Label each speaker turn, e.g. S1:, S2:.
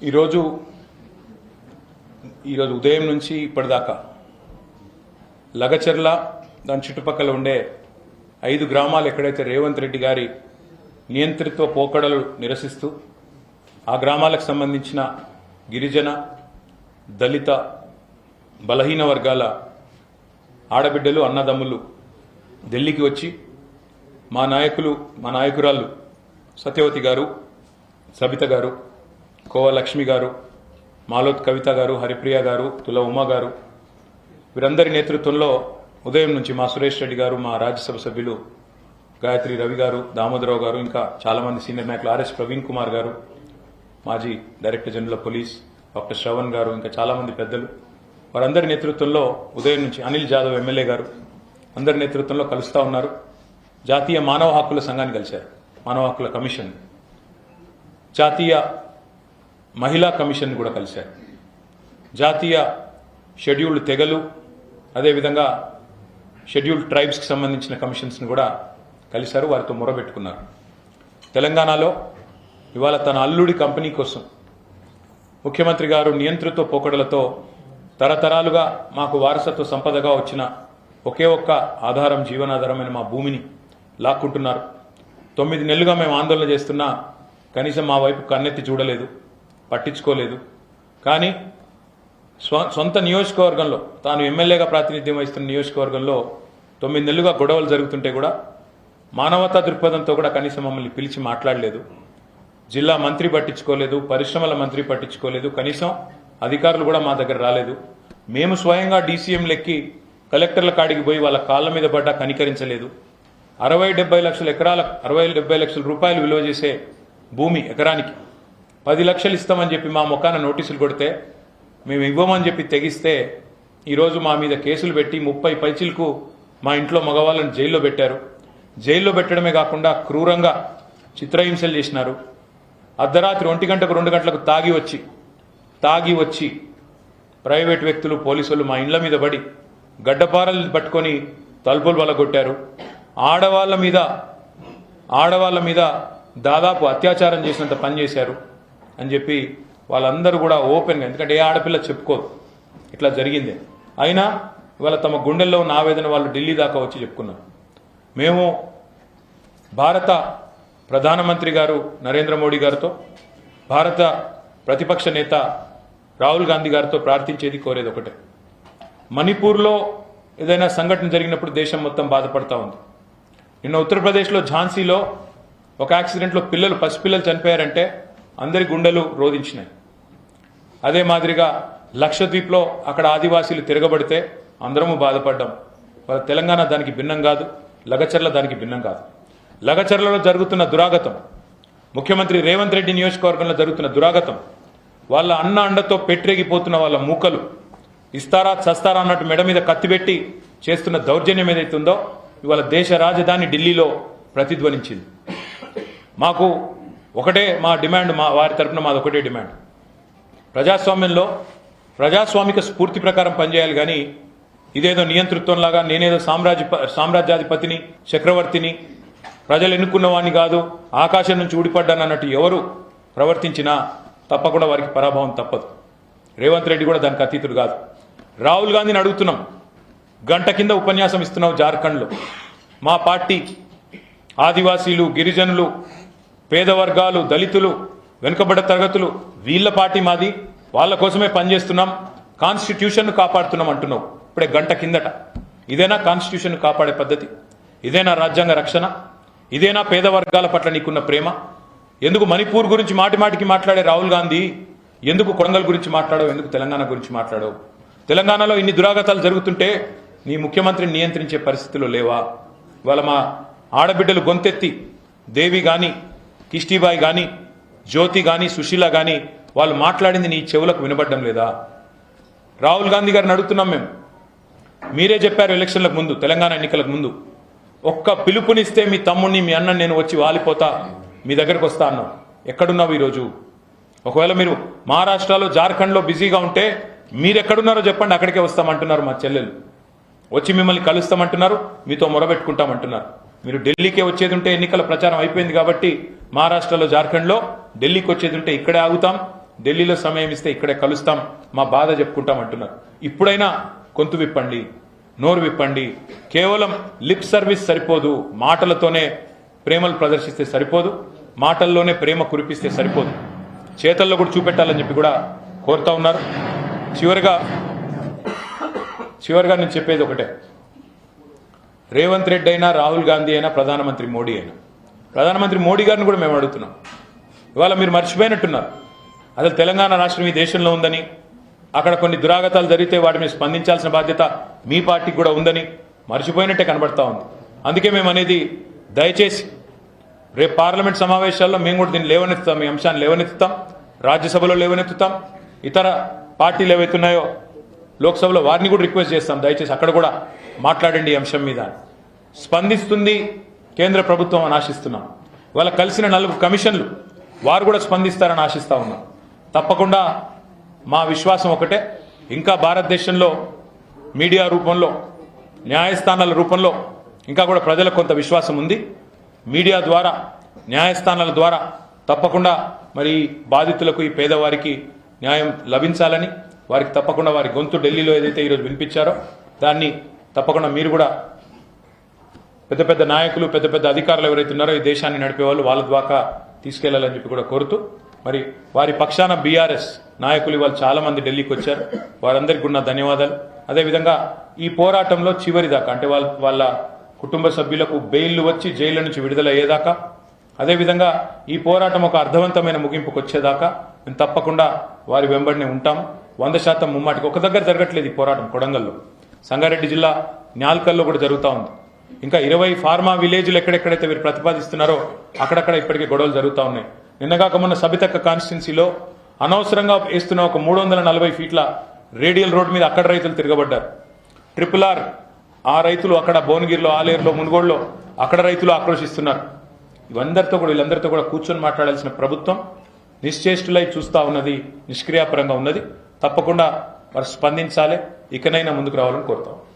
S1: ఈరోజు ఈరోజు ఉదయం నుంచి ఇప్పటిదాకా లగచర్ల దాని చుట్టుపక్కల ఉండే ఐదు గ్రామాలు ఎక్కడైతే రేవంత్ రెడ్డి గారి నియంత్రిత్వ పోకడలు నిరసిస్తూ ఆ గ్రామాలకు సంబంధించిన గిరిజన దళిత బలహీన వర్గాల ఆడబిడ్డలు అన్నదమ్ములు ఢిల్లీకి వచ్చి మా నాయకులు మా నాయకురాలు సత్యవతి గారు సబిత గారు కోవ లక్ష్మి గారు మాలోత్ కవిత గారు హరిప్రియ గారు తుల ఉమా గారు వీరందరి నేతృత్వంలో ఉదయం నుంచి మా సురేష్ రెడ్డి గారు మా రాజ్యసభ సభ్యులు గాయత్రి రవి గారు దామోదరావు గారు ఇంకా చాలామంది సీనియర్ నాయకులు ఆర్ఎస్ ప్రవీణ్ కుమార్ గారు మాజీ director general of police doctor Shravan గారు ఇంకా చాలామంది పెద్దలు. వారందరి నేతృత్వంలో ఉదయం నుంచి అనిల్ జాదవ్ ఎమ్మెల్యే గారు అందరి నేతృత్వంలో కలుస్తా ఉన్నారు. జాతీయ మానవ హక్కుల సంఘాన్ని కలిశారు. మానవ హక్కుల కమిషన్. జాతీయ మహిళా కమిషన్ కూడా కలిశారు. జాతీయ షెడ్యూల్డ్ తెగలు అదేవిధంగా షెడ్యూల్డ్ ట్రైబ్స్కి సంబంధించిన కమిషన్స్ని కూడా కలిశారు వారితో మొరబెట్టుకున్నారు. తెలంగాణలో ఇవాళ తన అల్లుడి కంపెనీ కోసం ముఖ్యమంత్రి గారు నియంత్రిత పోకడలతో తరతరాలుగా మాకు వారసత్వ సంపదగా వచ్చిన ఒకే ఒక్క ఆధారం జీవనాధారమైన మా భూమిని లాక్కుంటున్నారు. తొమ్మిది నెలలుగా మేము ఆందోళన చేస్తున్నా కనీసం మా వైపు కన్నెత్తి చూడలేదు. పట్టించుకోలేదు. కానీ స్వ సొంత నియోజకవర్గంలో తాను ఎమ్మెల్యేగా ప్రాతినిధ్యం వహిస్తున్న నియోజకవర్గంలో తొమ్మిది నెలలుగా గొడవలు జరుగుతుంటే కూడా మానవతా దృక్పథంతో కూడా కనీసం మమ్మల్ని పిలిచి మాట్లాడలేదు. జిల్లా మంత్రి పట్టించుకోలేదు పరిశ్రమల మంత్రి పట్టించుకోలేదు కనీసం అధికారులు కూడా మా దగ్గర రాలేదు. మేము స్వయంగా డీసీఎం లెక్కి కలెక్టర్ల కాడికి పోయి వాళ్ళ కాళ్ళ మీద పడ్డా కనికరించలేదు. అరవై డెబ్బై లక్షల ఎకరాల అరవై డెబ్బై లక్షల రూపాయలు విలువ చేసే భూమి ఎకరానికి. పది లక్షలు ఇస్తామని చెప్పి మా ముఖాన నోటీసులు కొడితే మేము ఇవ్వమని చెప్పి తెగిస్తే ఈరోజు మా మీద కేసులు పెట్టి ముప్పై పైచిలకు మా ఇంట్లో మగవాళ్ళని జైల్లో పెట్టారు. జైల్లో పెట్టడమే కాకుండా క్రూరంగా చిత్రహింసలు చేసినారు. అర్ధరాత్రి ఒంటి గంటకు రెండు గంటలకు తాగి వచ్చి తాగి వచ్చి ప్రైవేట్ వ్యక్తులు పోలీసులు మా ఇండ్ల మీద పడి గడ్డపారలు పట్టుకొని తలుపులు వలగొట్టారు ఆడవాళ్ళ మీద ఆడవాళ్ళ మీద దాదాపు అత్యాచారం చేసినంత పని చేశారు. అని చెప్పి వాళ్ళందరూ కూడా ఓపెన్గా ఎందుకంటే ఏ ఆడపిల్ల చెప్పుకోదు. ఇట్లా జరిగింది. అయినా ఇవాళ తమ గుండెల్లో ఉన్న ఆవేదన వాళ్ళు ఢిల్లీ దాకా వచ్చి చెప్పుకున్నారు. మేము భారత ప్రధానమంత్రి గారు నరేంద్ర మోడీ గారితో భారత ప్రతిపక్ష నేత రాహుల్ గాంధీ గారితో ప్రార్థించేది కోరేది ఒకటే. మణిపూర్లో ఏదైనా సంఘటన జరిగినప్పుడు దేశం మొత్తం బాధపడతా ఉంది. నిన్న ఉత్తరప్రదేశ్లో ఝాన్సీలో ఒక యాక్సిడెంట్లో పిల్లలు పసిపిల్లలు చనిపోయారంటే అందరి గుండెలు రోధించినాయి. అదే మాదిరిగా లక్షద్వీప్లో అక్కడ ఆదివాసీలు తిరగబడితే అందరము బాధపడ్డాం. వాళ్ళ తెలంగాణ దానికి భిన్నం కాదు లగచర్ల దానికి భిన్నం కాదు. లగచర్లలో జరుగుతున్న దురాగతం ముఖ్యమంత్రి రేవంత్ రెడ్డి నియోజకవర్గంలో జరుగుతున్న దురాగతం వాళ్ళ అన్న అండతో పెట్టిరేగిపోతున్న వాళ్ళ మూకలు ఇస్తారా చస్తారా అన్నట్టు మెడ మీద కత్తిపెట్టి చేస్తున్న దౌర్జన్యం ఏదైతే ఉందో ఇవాళ దేశ రాజధాని ఢిల్లీలో ప్రతిధ్వనించింది. మాకు ఒకటే మా డిమాండ్ మా వారి తరపున మాది ఒకటే డిమాండ్. ప్రజాస్వామ్యంలో ప్రజాస్వామిక స్ఫూర్తి ప్రకారం పనిచేయాలి కానీ ఇదేదో నియంతృత్వంలాగా నేనేదో సామ్రాజ్య సామ్రాజ్యాధిపతిని చక్రవర్తిని ప్రజలు ఎన్నుకున్న వాడిని కాదు ఆకాశం నుంచి ఊడిపడ్డాను అన్నట్టు ఎవరు ప్రవర్తించినా తప్పకుండా వారికి పరాభవం తప్పదు. రేవంత్ రెడ్డి కూడా దానికి అతీతుడు కాదు. రాహుల్ గాంధీని అడుగుతున్నాం. గంట కింద ఉపన్యాసం ఇస్తున్నావు జార్ఖండ్లో. మా పార్టీ ఆదివాసీలు గిరిజనులు పేద వర్గాలు దళితులు వెనుకబడ్డ తరగతులు వీళ్ళ పార్టీ మాది. వాళ్ళ కోసమే పనిచేస్తున్నాం. కాన్స్టిట్యూషన్ను కాపాడుతున్నాం అంటున్నావు. ఇప్పుడే గంట కిందట. ఇదేనా కాన్స్టిట్యూషన్ కాపాడే పద్ధతి? ఇదేనా రాజ్యాంగ రక్షణ? ఇదేనా పేద వర్గాల పట్ల నీకున్న ప్రేమ? ఎందుకు మణిపూర్ గురించి మాటి మాటికి మాట్లాడే రాహుల్ గాంధీ? ఎందుకు కొడంగల్ గురించి మాట్లాడవు? ఎందుకు తెలంగాణ గురించి మాట్లాడవు? తెలంగాణలో ఇన్ని దురాగతాలు జరుగుతుంటే నీ ముఖ్యమంత్రిని నియంత్రించే పరిస్థితిలో లేవా? ఇవాళ మా ఆడబిడ్డలు గొంతెత్తి దేవి కానీ కిష్టిబాయి కానీ జ్యోతి కానీ సుశీల కానీ వాళ్ళు మాట్లాడింది నీ చెవులకు వినబడ్డం లేదా? రాహుల్ గాంధీ గారిని అడుగుతున్నాం మేము. మీరే చెప్పారు ఎలక్షన్లకు ముందు తెలంగాణ ఎన్నికలకు ముందు. ఒక్క పిలుపునిస్తే మీ తమ్ముడిని మీ అన్న నేను వచ్చి వాలిపోతా మీ దగ్గరకు వస్తా అన్నాం ఎక్కడున్నావు ఈరోజు? ఒకవేళ మీరు మహారాష్ట్రలో జార్ఖండ్లో బిజీగా ఉంటే మీరు ఎక్కడున్నారో చెప్పండి అక్కడికే వస్తామంటున్నారు మా చెల్లెలు. వచ్చి మిమ్మల్ని కలుస్తామంటున్నారు మీతో మొరబెట్టుకుంటామంటున్నారు. మీరు ఢిల్లీకే వచ్చేది ఉంటే ఎన్నికల ప్రచారం అయిపోయింది కాబట్టి మహారాష్ట్రలో జార్ఖండ్లో ఢిల్లీకి వచ్చేది ఉంటే ఇక్కడే ఆగుతాం ఢిల్లీలో సమయం ఇస్తే ఇక్కడే కలుస్తాం మా బాధ చెప్పుకుంటాం అంటున్నారు. ఇప్పుడైనా గొంతు విప్పండి నోరు విప్పండి కేవలం లిప్ సర్వీస్ సరిపోదు మాటలతోనే ప్రేమలు ప్రదర్శిస్తే సరిపోదు మాటల్లోనే ప్రేమ కురిపిస్తే సరిపోదు. చేతల్లో కూడా చూపెట్టాలని చెప్పి కూడా కోరుతా ఉన్నారు. చివరిగా చివరిగా నేను చెప్పేది ఒకటే. రేవంత్ రెడ్డి అయినా రాహుల్ గాంధీ అయినా ప్రధానమంత్రి మోడీ అయినా ప్రధానమంత్రి మోడీ గారిని కూడా మేము అడుగుతున్నాం. ఇవాళ మీరు మర్చిపోయినట్టున్నారు. అసలు తెలంగాణ రాష్ట్రం ఈ దేశంలో ఉందని అక్కడ కొన్ని దురాగతాలు జరిగితే వాటి మీద స్పందించాల్సిన బాధ్యత మీ పార్టీకి కూడా ఉందని మర్చిపోయినట్టే కనబడతా ఉంది. అందుకే మేము అనేది దయచేసి రేపు పార్లమెంట్ సమావేశాల్లో మేము కూడా దీన్ని లేవనెత్తుతాం ఈ అంశాన్ని లేవనెత్తుతాం రాజ్యసభలో లేవనెత్తుతాం ఇతర పార్టీలు ఏవైతున్నాయో లోక్సభలో వారిని కూడా రిక్వెస్ట్ చేస్తాం. దయచేసి అక్కడ కూడా మాట్లాడండి ఈ అంశం మీద. స్పందిస్తుంది కేంద్ర ప్రభుత్వం అని ఆశిస్తున్నాం. వాళ్ళ కలిసిన నలుగురు కమిషన్లు వారు కూడా స్పందిస్తారని ఆశిస్తా ఉన్నాం. తప్పకుండా మా విశ్వాసం ఒకటే. ఇంకా భారతదేశంలో మీడియా రూపంలో న్యాయస్థానాల రూపంలో ఇంకా కూడా ప్రజలకు కొంత విశ్వాసం ఉంది. మీడియా ద్వారా న్యాయస్థానాల ద్వారా తప్పకుండా మరి బాధితులకు ఈ పేదవారికి న్యాయం లభించాలని వారికి తప్పకుండా వారి గొంతు ఢిల్లీలో ఏదైతే ఈరోజు వినిపించారో దాన్ని తప్పకుండా మీరు కూడా పెద్ద పెద్ద నాయకులు పెద్ద పెద్ద అధికారులు ఎవరైతే ఉన్నారో ఈ దేశాన్ని నడిపే వాళ్ళు వాళ్ళ ద్వారా తీసుకెళ్ళాలని చెప్పి కూడా కోరుతూ మరి వారి పక్షాన బీఆర్ఎస్ నాయకులు ఇవాళ చాలా మంది ఢిల్లీకి వచ్చారు. వారందరికీ ఉన్న ధన్యవాదాలు. అదేవిధంగా ఈ పోరాటంలో చివరి దాకా అంటే వాళ్ళ వాళ్ళ కుటుంబ సభ్యులకు బెయిల్ వచ్చి జైలు నుంచి విడుదల అయ్యేదాకా అదేవిధంగా ఈ పోరాటం ఒక అర్థవంతమైన ముగింపుకు వచ్చేదాకా మేము తప్పకుండా వారి వెంబడినే ఉంటాం. వంద శాతం ముమ్మాటికి ఒక దగ్గర జరగట్లేదు ఈ పోరాటం కొడంగల్లో. సంగారెడ్డి జిల్లా న్యాల్కల్లో కూడా జరుగుతూ ఉంది. ఇంకా ఇరవై ఫార్మా విలేజ్లు ఎక్కడెక్కడైతే వీరు ప్రతిపాదిస్తున్నారో అక్కడక్కడ ఇప్పటికే గొడవలు జరుగుతూ ఉన్నాయి. నిన్నగాక మొన్న సబితక్క కాన్స్టిట్యున్సీలో అనవసరంగా వేస్తున్న ఒక మూడు వందల నలభై ఫీట్ల రేడియల్ రోడ్ మీద అక్కడ రైతులు తిరగబడ్డారు. ట్రిపుల్ ఆర్ ఆ రైతులు అక్కడ భువనగిరిలో ఆలేరులో మునుగోడులో అక్కడ రైతులు ఆక్రోశిస్తున్నారు. ఇవందరితో కూడా వీళ్ళందరితో కూడా కూర్చొని మాట్లాడాల్సిన ప్రభుత్వం నిశ్చేష్టులై చూస్తా ఉన్నది నిష్క్రియాపరంగా ఉన్నది. తప్పకుండా వారు స్పందించాలి. ఇకనైనా ముందుకు రావాలని కోరుతాం.